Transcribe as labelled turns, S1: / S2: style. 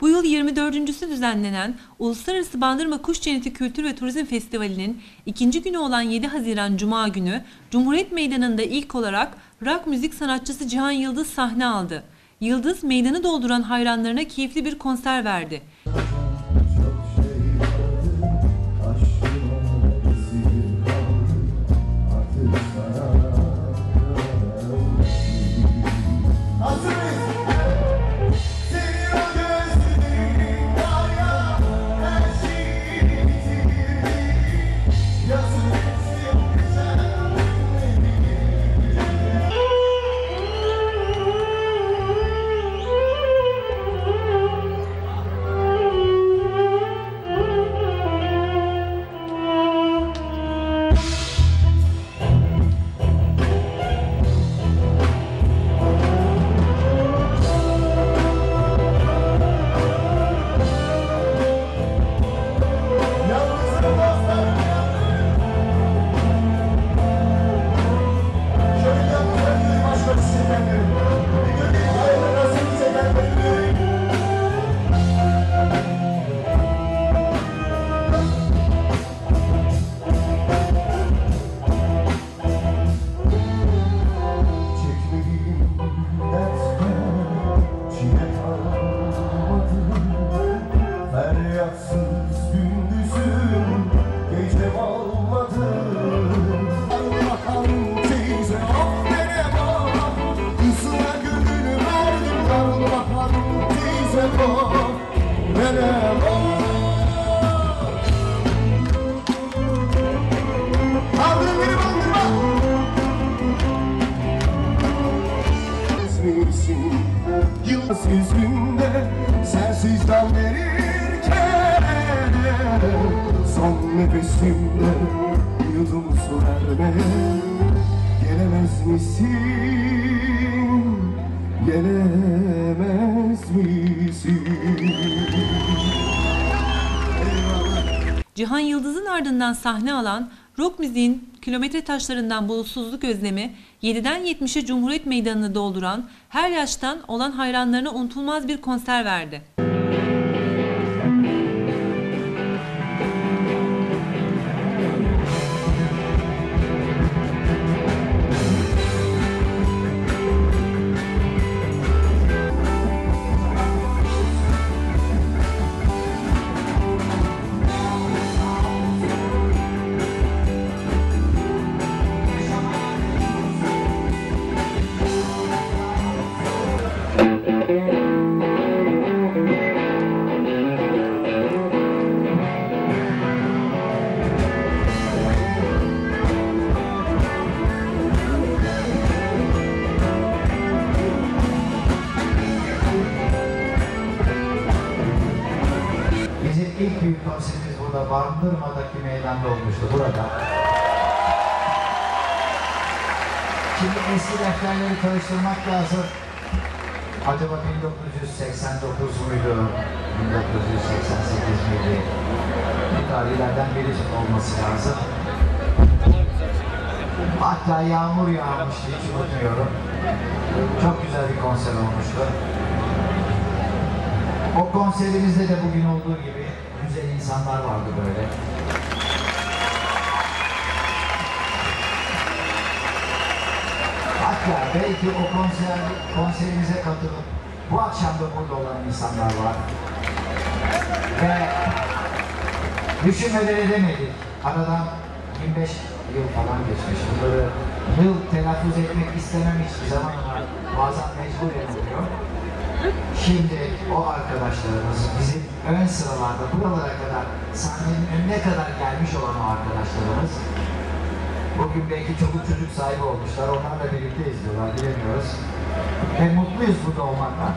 S1: Bu yıl 24.sü düzenlenen Uluslararası Bandırma Kuş Cenneti Kültür ve Turizm Festivali'nin ikinci günü olan 7 Haziran Cuma günü Cumhuriyet Meydanı'nda ilk olarak rock müzik sanatçısı Cihan Yıldız sahne aldı. Yıldız meydanı dolduran hayranlarına keyifli bir konser verdi.
S2: Yıldız yüzünde sensiz dal verirken Son nefesimde yudum su verme Gelemez misin? Gelemez misin?
S1: Cihan Yıldız'ın ardından sahne alan rock müziğin kilometre taşlarından bulutsuzluk özlemi 7'den 70'e Cumhuriyet Meydanı'nı dolduran her yaştan olan hayranlarına unutulmaz bir konser verdi.
S3: Konserimiz burada Bandırma'daki meydanda olmuştu burada. Şimdi eski defterleri karıştırmak lazım. Acaba 1989 muydu? 1988 miydi? Bu tarihlerden biri olması lazım. Hatta yağmur yağmıştı hiç unutmuyorum. Çok güzel bir konser olmuştu. O konserimizde de bugün olduğu gibi insanlar vardı böyle. Hatta belki o konser, konserimize katılıp bu akşam da burada olan insanlar var. Ve düşünmeden edemedik. Aradan 25 yıl falan geçmiş. Bunları yıl telaffuz etmek istemem hiçbir zaman ama bazen mecburen oluyor. Şimdi o arkadaşlarımız bizim ön sıralarda buralara kadar sahnenin önüne kadar gelmiş olan o arkadaşlarımız bugün belki çocuk çocuk sahibi olmuşlar. Onlarla birlikte izliyorlar bilemiyoruz. Ve mutluyuz burada olmaktan.